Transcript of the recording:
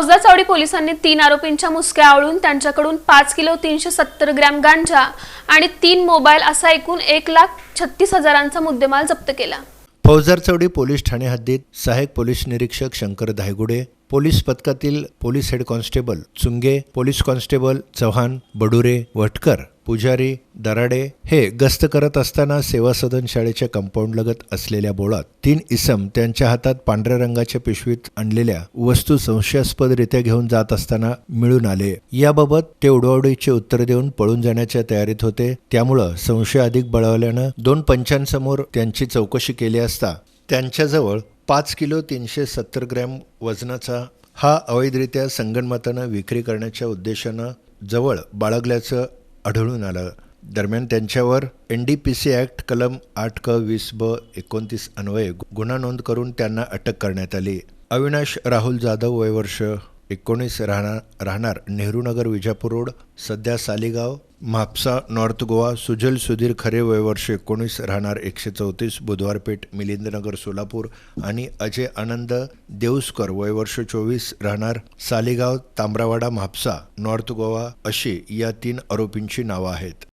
फौजदार पोलिसांनी तीन आरोपींच्या मुसक्या आवळून त्यांच्याकडून पाच किलो तीनशे सत्तर ग्रॅम गांजा आणि तीन मोबाईल असा एकूण एक लाख छत्तीस हजारांचा मुद्देमाल जप्त केला. फौजदार चौडी पोलीस ठाणे हद्दीत सहाय्यक पोलीस निरीक्षक शंकर धायगुडे पोलीस पथकातील police head constable Chunge police constable Chavan Badure Vatkar Pujari Darade हे गस्त करत असताना सेवा सदन शाळेच्या कंपाऊंडलगत असलेल्या बोळात तीन इसम त्यांच्या हातात पांढऱ्या रंगाच्या पिशवीत आणलेल्या वस्तू संशयास्पदरित्या घेऊन जात असताना मिळून आले. याबाबत ते उडवाउडीचे उत्तर देऊन पळून जाण्याच्या तयारीत होते. त्यामुळं संशय अधिक बळावल्यानं दोन पंचांसमोर त्यांची चौकशी केली असता त्यांच्याजवळ पाच किलो तीनशे सत्तर ग्रॅम वजनाचा हा अवैधरित्या संगणमतानं विक्री करण्याच्या उद्देशानं जवळ बाळगल्याचं आढळून आलं. दरम्यान त्यांच्यावर N D P C act कलम आठ क वीस ब एकोणतीस अन्वये गुन्हा नोंद करून त्यांना अटक करण्यात आली. अविनाश राहुल जाधव वयवर्ष एकोणीस राहणार राहणार नेहरूनगर विजापूर रोड सध्या सालीगाव म्हापसा नॉर्थ गोवा सुजल सुधीर खरे वयवर्ष एकोणीस राहणार एकशे चौतीस बुधवारपेठ मिलिंदनगर सोलापूर आणि अजय आनंद देऊसकर वयवर्ष चोवीस राहणार सालीगाव तांबरावाडा म्हापसा नॉर्थ गोवा अशी या तीन आरोपींची नावं आहेत.